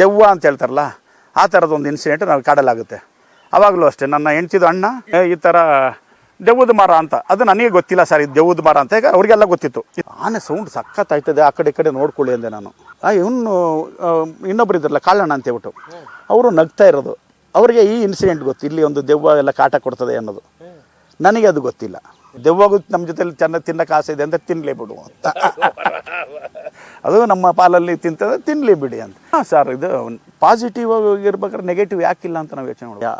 ದೆವ್ವ ಅಂತ ಹೇಳ್ತಾರಲ್ಲ, ಆ ಥರದ ಒಂದು ಇನ್ಸಿಡೆಂಟ್ ನಾವು ಕಾಡಲಾಗುತ್ತೆ. ಅವಾಗಲೂ ಅಷ್ಟೇ, ನನ್ನ ಹೆಂಡ್ತಿದು ಅಣ್ಣ ಈ ಥರ ದೆವ್ವದ ಮರ ಅಂತ. ಅದು ನನಗೆ ಗೊತ್ತಿಲ್ಲ ಸರ್ ಇದು ದೆವ್ವದ ಮರ ಅಂತ. ಈಗ ಅವ್ರಿಗೆಲ್ಲ ಗೊತ್ತಿತ್ತು. ಆನೆ ಸೌಂಡ್ ಸಖತ್ ಆಯ್ತದೆ ಆ ಕಡೆ ಈ ಕಡೆ ನೋಡ್ಕೊಳ್ಳಿ ಅಂದೆ ನಾನು. ಇವನು ಇನ್ನೊಬ್ರು ಇದ್ರಲ್ಲ, ಕಾಳಣ್ಣ ಅಂತ ಹೇಳ್ಬಿಟ್ಟು. ಅವರು ನಗ್ತಾ ಇರೋದು. ಅವರಿಗೆ ಈ ಇನ್ಸಿಡೆಂಟ್ ಗೊತ್ತು, ಇಲ್ಲಿ ಒಂದು ದೆವ್ವ ಎಲ್ಲ ಕಾಟ ಕೊಡ್ತದೆ ಅನ್ನೋದು. ನನಗೆ ಅದು ಗೊತ್ತಿಲ್ಲ. ದೆವ್ವಗೂ ನಮ್ಮ ಜೊತೆಲಿ ಚೆನ್ನಾಗಿ ತಿನ್ನಕ್ಕೆ ಆಸೆ ಇದೆ ಅಂತ ತಿನ್ನಲೇ ಬಿಡು ಅಂತ. ಅದು ನಮ್ಮ ಪಾಲಲ್ಲಿ ತಿಂತದೆ ತಿನ್ನಲಿ ಬಿಡಿ ಅಂತ. ಹಾಂ ಸರ್ ಇದು ಪಾಸಿಟಿವ್ ಇರ್ಬೇಕಾದ್ರೆ ನೆಗೆಟಿವ್ ಯಾಕಿಲ್ಲ ಅಂತ ನಾವು ಯೋಚನೆ ಮಾಡೋದು.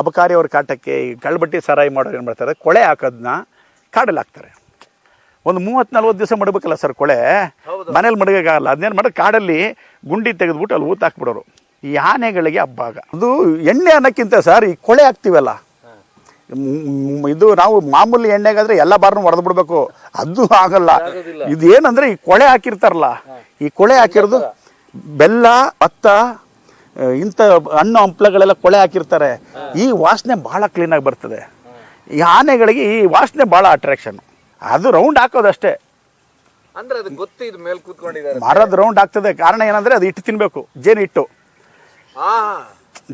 ಅಬಕಾರಿ ಅವ್ರ ಕಾಟಕ್ಕೆ ಈ ಕಳ್ಬಟ್ಟಿ ಸರಾಯಿ ಮಾಡೋರು ಏನು ಮಾಡ್ತಾರೆ ಕೊಳೆ ಹಾಕೋದನ್ನ ಕಾಡಲ್ಲಿ ಹಾಕ್ತಾರೆ. ಒಂದು ಮೂವತ್ತು ನಲ್ವತ್ತು ದಿವಸ ಮಡಬೇಕಲ್ಲ ಸರ್ ಕೊಳೆ ಮನೇಲಿ ಮಡಗೋಕ್ಕಾಗಲ್ಲ. ಅದನ್ನೇನು ಮಾಡಿ ಕಾಡಲ್ಲಿ ಗುಂಡಿ ತೆಗೆದ್ಬಿಟ್ಟು ಅಲ್ಲಿ ಊತ ಹಾಕ್ಬಿಡೋರು. ಈ ಆನೆಗಳಿಗೆ ಹಬ್ಬಾಗ ಅದು ಎಣ್ಣೆ ಅನ್ನಕ್ಕಿಂತ ಸರ್ ಈ ಕೊಳೆ ಹಾಕ್ತೀವಲ್ಲ ಇದು ನಾವು ಮಾಮೂಲಿ ಎಣ್ಣೆಗಾದ್ರೆ ಎಲ್ಲ ಬಾರ್ನು ಹೊಡೆದು ಬಿಡ್ಬೇಕು. ಅದು ಆಗಲ್ಲ. ಇದು ಏನಂದ್ರೆ ಈ ಕೊಳೆ ಹಾಕಿರ್ತಾರಲ್ಲ ಈ ಕೊಳೆ ಹಾಕಿರೋದು ಬೆಲ್ಲ ಭತ್ತ ಆ, ಇಂಥ ಹಣ್ಣು ಹಂಪ್ಲಗಳೆಲ್ಲ ಕೊಳೆ ಹಾಕಿರ್ತಾರೆ. ಈ ವಾಸನೆ ಬಹಳ ಕ್ಲೀನಾಗಿ ಬರ್ತದೆ. ಈ ಆನೆಗಳಿಗೆ ಈ ವಾಸನೆ ಬಹಳ ಅಟ್ರಾಕ್ಷನ್ ಅದು ರೌಂಡ್ ಹಾಕೋದಷ್ಟೇ. ಮರದ ರೌಂಡ್ ಆಗ್ತದೆ. ಕಾರಣ ಏನಂದ್ರೆ ಅದು ಇಟ್ಟು ತಿನ್ಬೇಕು. ಜೇನು ಹಿಟ್ಟು ಆ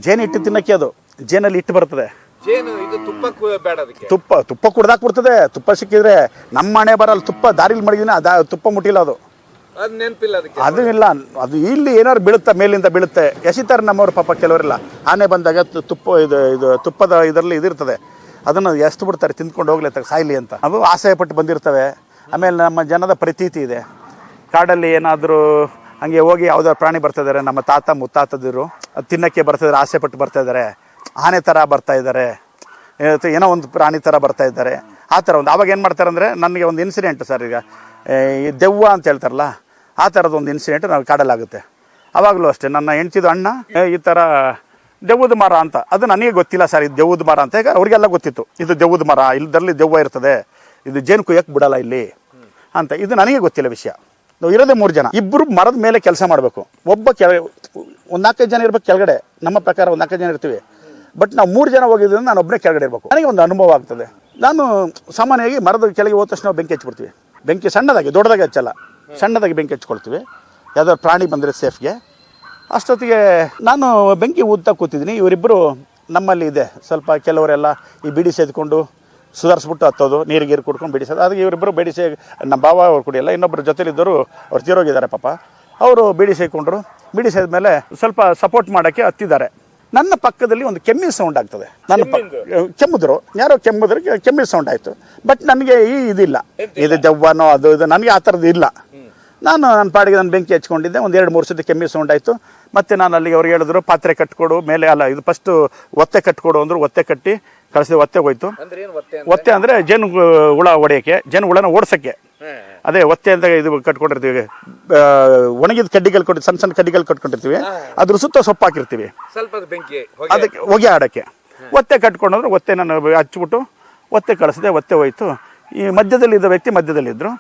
ಜೇನು ಹಿಟ್ಟು ತಿನ್ನಕ್ಕೆ ಅದು. ಜೇನಲ್ಲಿ ಹಿಟ್ಟು ಬರ್ತದೆ. ಜೇನು ಇದು ತುಪ್ಪ ಬೇಡ ಅದಕ್ಕೆ. ತುಪ್ಪ ತುಪ್ಪ ಕುಡ್ದಾಕ್ಬಿಡ್ತದೆ. ತುಪ್ಪ ಸಿಕ್ಕಿದ್ರೆ ನಮ್ಮ ಮನೆ ಬರಲ್ಲ. ತುಪ್ಪ ದಾರಿಲಿ ಮಡಗಿನ ಅದ ತುಪ್ಪ ಮುಟ್ಟಿಲ್ಲ ಅದು. ಅದು ನೆನ್ಪಿಲ್ಲ ಅದಕ್ಕೆ. ಅದು ಇಲ್ಲ. ಅದು ಇಲ್ಲಿ ಏನಾದ್ರು ಬೀಳುತ್ತೆ ಮೇಲಿಂದ ಬೀಳುತ್ತೆ. ಎಸಿತಾರೆ ನಮ್ಮವ್ರ ಪಾಪ ಕೆಲವರೆಲ್ಲ. ಆನೆ ಬಂದಾಗ ತುಪ್ಪ ಇದು ಇದು ತುಪ್ಪದ ಇದರಲ್ಲಿ ಇದಿರ್ತದೆ ಅದನ್ನು ಎಷ್ಟು ಬಿಡ್ತಾರೆ ತಿಂದ್ಕೊಂಡು ಹೋಗ್ಲಿ ತಗ ಸಾಯ್ಲಿ ಅಂತ. ಅದು ಆಸೆ ಪಟ್ಟು ಬಂದಿರ್ತವೆ. ಆಮೇಲೆ ನಮ್ಮ ಜನದ ಪ್ರತೀತಿ ಇದೆ. ಕಾಡಲ್ಲಿ ಏನಾದರೂ ಹಂಗೆ ಹೋಗಿ ಯಾವ್ದಾದ್ರು ಪ್ರಾಣಿ ಬರ್ತಾ ಇದಾರೆ ನಮ್ಮ ತಾತ ಮುತ್ತಾತದಿರು ಅದು ತಿನ್ನಕ್ಕೆ ಬರ್ತಾ ಆಸೆ ಪಟ್ಟು ಬರ್ತಾ ಇದ್ದಾರೆ ಆನೆ ಥರ ಬರ್ತಾ ಇದ್ದಾರೆ. ಏನೋ ಒಂದು ಪ್ರಾಣಿ ಥರ ಬರ್ತಾ ಇದ್ದಾರೆ. ಆ ಥರ ಒಂದು, ಅವಾಗ ಏನು ಮಾಡ್ತಾರೆ ಅಂದರೆ ನನಗೆ ಒಂದು ಇನ್ಸಿಡೆಂಟ್ ಸರ್ ಈಗ. ಈ ದೆವ್ವ ಅಂತ ಹೇಳ್ತಾರಲ್ಲ, ಆ ಥರದ ಒಂದು ಇನ್ಸಿಡೆಂಟ್ ನಾವು ಕಾಡಲಾಗುತ್ತೆ ಅವಾಗಲೂ ಅಷ್ಟೇ, ನನ್ನ ಹೆಂಡ್ತಿದು ಅಣ್ಣ ಈ ಥರ ದೆವ್ವದ ಮರ ಅಂತ. ಅದು ನನಗೆ ಗೊತ್ತಿಲ್ಲ ಸರ್ ಇದು ದೆವ್ವದ ಮರ ಅಂತ. ಈಗ ಅವರಿಗೆಲ್ಲ ಗೊತ್ತಿತ್ತು, ಇದು ದೆವ್ವದ ಮರ ಇಲ್ಲದಲ್ಲಿ ದೆವ್ವ ಇರ್ತದೆ, ಇದು ಜೇನು ಕುಯ್ಯಕ್ಕೆ ಬಿಡಲ್ಲ ಇಲ್ಲಿ ಅಂತ. ಇದು ನನಗೆ ಗೊತ್ತಿಲ್ಲ ವಿಷಯ. ನಾವು ಇರೋದೇ ಮೂರು ಜನ. ಇಬ್ಬರು ಮರದ ಮೇಲೆ ಕೆಲಸ ಮಾಡಬೇಕು. ಒಬ್ಬ ಕೆಳ ಒಂದು ನಾಲ್ಕೈದು ಜನ ಇರ್ಬೇಕು ಕೆಳಗಡೆ. ನಮ್ಮ ಪ್ರಕಾರ ಒಂದು ನಾಲ್ಕೈದು ಜನ ಇರ್ತೀವಿ. ಬಟ್ ನಾವು ಮೂರು ಜನ ಹೋಗಿದ್ರಿಂದ ನಾನು ಒಬ್ಬನೇ ಕೆಳಗಡೆ ಇರಬೇಕು. ನನಗೆ ಒಂದು ಅನುಭವ ಆಗ್ತದೆ. ನಾನು ಸಾಮಾನ್ಯವಾಗಿ ಮರದ ಕೆಳಗೆ ಹೋದ ತಕ್ಷಣ ಬೆಂಕಿ ಹಚ್ಬಿಡ್ತೀವಿ ಬೆಂಕಿ ಸಣ್ಣದಾಗಿ, ದೊಡ್ಡದಾಗಿ ಹಚ್ಚಲ್ಲ. ಸಣ್ಣದಾಗಿ ಬೆಂಕಿ ಹಚ್ಕೊಳ್ತೀವಿ. ಯಾವ್ದಾದ್ರು ಪ್ರಾಣಿ ಬಂದರೆ ಸೇಫ್ಗೆ ಅಷ್ಟೊತ್ತಿಗೆ ನಾನು ಬೆಂಕಿ ಊದ್ತಾ ಕೂತಿದ್ದೀನಿ. ಇವರಿಬ್ಬರು ನಮ್ಮಲ್ಲಿ ಇದೆ. ಸ್ವಲ್ಪ ಕೆಲವರೆಲ್ಲ ಈ ಬಿಡಿ ಸೇದ್ಕೊಂಡು ಸುಧಾರಿಸ್ಬಿಟ್ಟು ಹತ್ತೋದು, ನೀರು ಗೀರು ಕುಡ್ಕೊಂಡು ಬಿಡಿಸೋದು ಅದಕ್ಕೆ ಇವರಿಬ್ಬರು ಬಿಡಿ ಸೇ ನಮ್ಮ ಬಾವ ಅವ್ರು ಕುಡಿಯಲ್ಲ ಇನ್ನೊಬ್ಬರು ಜೊತೆಲಿದ್ದರು ಅವ್ರು ತೀರೋಗಿದ್ದಾರೆ ಪಾಪ. ಅವರು ಬಿಡಿ ಸೇಕೊಂಡ್ರು ಬಿಡಿ ಸೇದ್ಮೇಲೆ ಸ್ವಲ್ಪ ಸಪೋರ್ಟ್ ಮಾಡೋಕ್ಕೆ ಹತ್ತಿದ್ದಾರೆ. ನನ್ನ ಪಕ್ಕದಲ್ಲಿ ಒಂದು ಕೆಮ್ಮಿನ ಸೌಂಡ್ ಆಗ್ತದೆ. ನನ್ನ ಕೆಮ್ಮಿದ್ರು. ಯಾರೋ ಕೆಮ್ಮಿದ್ರು ಕೆಮ್ಮಿನ ಸೌಂಡ್ ಆಯಿತು. ಬಟ್ ನನಗೆ ಈ ಇದಿಲ್ಲ. ಇದು ಜವ್ವನೋ ಅದು ಇದು ನನಗೆ ಆ ಥರದ್ದು ಇಲ್ಲ. ನಾನು ನನ್ನ ಪಾಡಿಗೆ ನಾನು ಬೆಂಕಿ ಹಚ್ಕೊಂಡಿದ್ದೆ. ಒಂದು ಎರಡು ಮೂರು ಸತಿ ಕೆಮ್ಮಿ ಸೌಂಡ್ ಆಯಿತು. ಮತ್ತೆ ನಾನು ಅಲ್ಲಿಗೆ ಅವ್ರು ಹೇಳಿದ್ರು ಪಾತ್ರೆ ಕಟ್ಕೊಡು ಮೇಲೆ ಅಲ್ಲ ಇದು ಫಸ್ಟು ಒತ್ತೆ ಕಟ್ಕೊಡು ಅಂದರು ಒತ್ತೆ ಕಟ್ಟಿ ಕಳಿಸಿದೆ ಒತ್ತೆ ಹೋಯ್ತು. ಒತ್ತೆ ಅಂದರೆ? ಜೇನು ಹುಳ ಹೊಡೆಯೋಕ್ಕೆ ಜೇನು ಹುಳನ ಓಡಿಸೋಕ್ಕೆ. ಅದೇ ಒತ್ತೆ ಅಂತ ಇದು ಕಟ್ಕೊಂಡಿರ್ತೀವಿ. ಒಣಗಿದ ಕಡ್ಡಿಗಳು ಕೊಟ್ಟು ಸಣ್ಣ ಸಣ್ಣ ಕಡ್ಡಿಗಳು ಕಟ್ಕೊಂಡಿರ್ತೀವಿ. ಅದ್ರ ಸುತ್ತ ಸೊಪ್ಪು ಹಾಕಿರ್ತೀವಿ. ಸ್ವಲ್ಪ ಬೆಂಕಿ. ಅದಕ್ಕೆ ಹೊಗೆ ಆಡೋಕ್ಕೆ. ಒತ್ತೆ ಕಟ್ಕೊಂಡ್ರೆ ಒತ್ತೆ ನಾನು ಹಚ್ಬಿಟ್ಟು ಒತ್ತೆ ಕಳಿಸಿದೆ ಒತ್ತೆ ಹೋಯ್ತು. ಈ ಮಧ್ಯದಲ್ಲಿದ್ದ ವ್ಯಕ್ತಿ ಮಧ್ಯದಲ್ಲಿದ್ದರು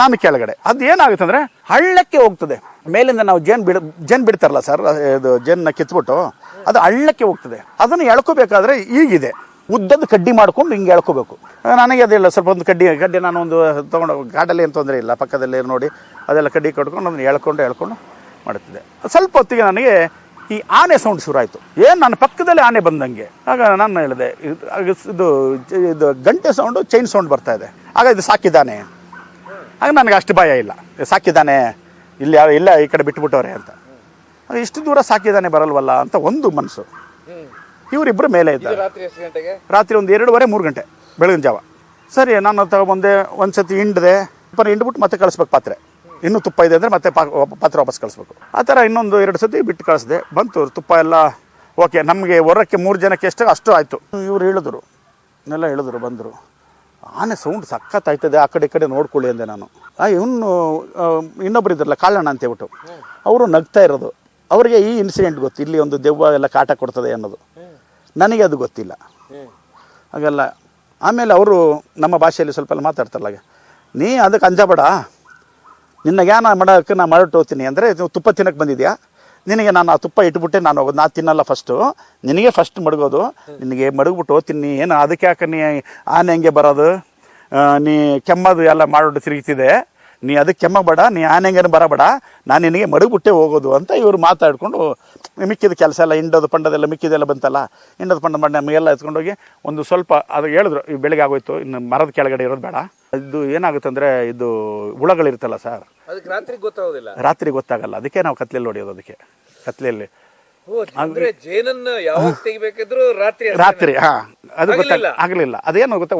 ನಾನು ಕೆಳಗಡೆ. ಅದು ಏನಾಗುತ್ತೆ ಅಂದರೆ ಹಳ್ಳಕ್ಕೆ ಹೋಗ್ತದೆ. ಮೇಲಿಂದ ನಾವು ಜೇನು ಬಿಡ ಜೇನು ಬಿಡ್ತಾರಲ್ಲ ಸರ್ ಇದು ಜೇನನ್ನ ಕಿತ್ಬಿಟ್ಟು ಅದು ಹಳ್ಳಕ್ಕೆ ಹೋಗ್ತದೆ. ಅದನ್ನು ಎಳ್ಕೋಬೇಕಾದ್ರೆ ಈಗಿದೆ. ಉದ್ದದ ಕಡ್ಡಿ ಮಾಡ್ಕೊಂಡು ಹಿಂಗೆ ಎಳ್ಕೋಬೇಕು. ನನಗೆ ಅದಿಲ್ಲ, ಸ್ವಲ್ಪ ಒಂದು ಕಡ್ಡಿ ಕಡ್ಡಿ ನಾನು ಒಂದು ತೊಗೊಂಡು ಗಾಡಲ್ಲಿ ಏನು ತೊಂದರೆ ಇಲ್ಲ, ಪಕ್ಕದಲ್ಲಿ ನೋಡಿ. ಅದೆಲ್ಲ ಕಡ್ಡಿ ಕಟ್ಕೊಂಡು ಅದನ್ನು ಎಳ್ಕೊಂಡು ಎಳ್ಕೊಂಡು ಮಾಡುತ್ತಿದ್ದೆ ಸ್ವಲ್ಪ ಹೊತ್ತಿಗೆ ನನಗೆ ಈ ಆನೆ ಸೌಂಡ್ ಶುರು ಆಯಿತು ಏನು ನನ್ನ ಪಕ್ಕದಲ್ಲಿ ಆನೆ ಬಂದಂಗೆ. ಆಗ ನಾನು ಹೇಳಿದೆ, ಇದು- ಇದು ಗಂಟೆ ಸೌಂಡು ಚೈನ್ ಸೌಂಡ್ ಬರ್ತಾ ಇದೆ. ಆಗ ಇದು ಸಾಕಿದ್ದಾನೆ. ಆಗ ನನಗೆ ಅಷ್ಟು ಭಯ ಇಲ್ಲ. ಸಾಕಿದ್ದಾನೆ, ಇಲ್ಲಿ ಯಾವ ಇಲ್ಲ ಈ ಕಡೆ ಬಿಟ್ಬಿಟ್ಟವ್ರೆ ಅಂತ. ಇಷ್ಟು ದೂರ ಸಾಕಿದ್ದಾನೆ ಬರಲ್ವಲ್ಲ ಅಂತ ಒಂದು ಮನಸ್ಸು. ಇವರಿಬ್ಬರು ಮೇಲೆ ಇದ್ದ ಇದ್ದಾರೆ ರಾತ್ರಿ ಒಂದು ಎರಡೂವರೆ ಮೂರು ಗಂಟೆ ಬೆಳಗಿನ ಜಾವ. ಸರಿ ನಾನು ತಗೊಂಬಂದೆ ಒಂದು ಸತಿ ಹಿಂಡಿದೆ ಸ್ವಲ್ಪ ಹಿಂಡ್ಬಿಟ್ಟು ಮತ್ತೆ ಕಳಿಸ್ಬೇಕು ಪಾತ್ರೆ. ಇನ್ನೂ ತುಪ್ಪ ಇದೆ ಅಂದರೆ ಮತ್ತೆ ಪಾತ್ರೆ ವಾಪಸ್ ಕಳಿಸ್ಬೇಕು. ಆ ಥರ ಇನ್ನೊಂದು ಎರಡು ಸತಿ ಬಿಟ್ಟು ಕಳಿಸ್ದೆ. ಬಂತು ತುಪ್ಪ ಎಲ್ಲ ಓಕೆ ನಮಗೆ ಹೊರಕ್ಕೆ ಮೂರು ಜನಕ್ಕೆ ಎಷ್ಟು ಅಷ್ಟು ಆಯಿತು. ಇವರು ಹೇಳಿದ್ರು ಎಲ್ಲ ಹೇಳಿದ್ರು ಬಂದರು. ಆನೆ ಸೌಂಡ್ ಸಖತ್ ಆಯ್ತದೆ ಆ ಕಡೆ ಈ ಕಡೆ ನೋಡ್ಕೊಳ್ಳಿ ಅಂದೆ ನಾನು. ಆ ಇವನು ಇನ್ನೊಬ್ರು ಇದ್ರಲ್ಲ ಕಾಳಣ್ಣ ಅಂತ ಹೇಳ್ಬಿಟ್ಟು. ಅವರು ನಗ್ತಾ ಇರೋದು. ಅವರಿಗೆ ಈ ಇನ್ಸಿಡೆಂಟ್ ಗೊತ್ತು ಇಲ್ಲಿ ಒಂದು ದೆವ್ವ ಎಲ್ಲ ಕಾಟ ಕೊಡ್ತದೆ ಅನ್ನೋದು. ನನಗೆ ಅದು ಗೊತ್ತಿಲ್ಲ. ಹಾಗೆಲ್ಲ. ಆಮೇಲೆ ಅವರು ನಮ್ಮ ಭಾಷೆಯಲ್ಲಿ ಸ್ವಲ್ಪ ಎಲ್ಲ ಮಾತಾಡ್ತಾರಲ್ಲ ಹಾಗೆ, ನೀ ಅದಕ್ಕೆ ಅಂಜಬೇಡ. ನಿನ್ನ ಜ್ಞಾನ ಮಾಡೋಕ್ಕೆ ನಾನು ಮಾಡಿಟ್ಟು ಹೋಗ್ತೀನಿ. ಅಂದರೆ ತುಪ್ಪ ತಿನ್ನಕ್ಕೆ ಬಂದಿದ್ಯಾ? ನಿನಗೆ ನಾನು ಆ ತುಪ್ಪ ಇಟ್ಬಿಟ್ಟೆ ನಾನು ಹೋಗೋದು. ನಾ ತಿನ್ನಲ್ಲ ಫಸ್ಟು ನಿನಗೆ ಫಸ್ಟ್ ಮಡಗೋದು. ನಿನಗೆ ಮಡಗ್ಬಿಟ್ಟು ಹೋಗ್ತೀನಿ. ಏನು ಅದಕ್ಕೆ ಯಾಕೆ ನೀ ಆನೆ ಹೆಂಗೆ ಬರೋದು? ನೀ ಕೆಮ್ಮದು ಎಲ್ಲ ಮಾಡೋದು ತಿರುಗ್ತಿದೆ. ನೀ ಅದಕ್ಕೆ ಕೆಮ್ಮಬೇಡ ನೀ ಆನೆಂಗೇನು ಬರಬೇಡ ನಾನು ನಿನಗೆ ಮಡಗ್ಬಿಟ್ಟೆ ಹೋಗೋದು ಅಂತ ಇವರು ಮಾತಾಡ್ಕೊಂಡು ಮಿಕ್ಕಿದ ಕೆಲಸ ಎಲ್ಲ ಹಿಂಡೋದು ಪಂಡದೆಲ್ಲ ಮಿಕ್ಕಿದೆಲ್ಲ ಬಂತಲ್ಲ ಹಿಂಡೋದು ಪಂಡ ಮಾಡಿ ನಮಗೆಲ್ಲ ಎತ್ಕೊಂಡೋಗಿ ಒಂದು ಸ್ವಲ್ಪ ಅದು ಹೇಳಿದ್ರು ಈ ಬೆಳಿಗ್ಗೆ ಆಗೋಯ್ತು ಇನ್ನು ಮರದ ಕೆಳಗಡೆ ಇರೋದು ಬೇಡ. ಇದು ಏನಾಗುತ್ತೆ ಅಂದರೆ ಇದು ಹುಳಗಳಿರ್ತಲ್ಲ ಸರ್ ಅದಕ್ಕೆ ರಾತ್ರಿ ಗೊತ್ತಾಗೋದಿಲ್ಲ. ರಾತ್ರಿ ಗೊತ್ತಾಗಲ್ಲ ಅದಕ್ಕೆ ನಾವು ಕತ್ಲೆಯಲ್ಲಿ ಹೊಡೆಯೋದು ಅದಕ್ಕೆ ಕತ್ಲೆಯಲ್ಲಿ ರಾತ್ರಿ ಹಾ. ಅದು ಗೊತ್ತಾಗ್ಲಿಲ್ಲ ಆಗಲಿಲ್ಲ. ಅದೇನು ಗೊತ್ತಾ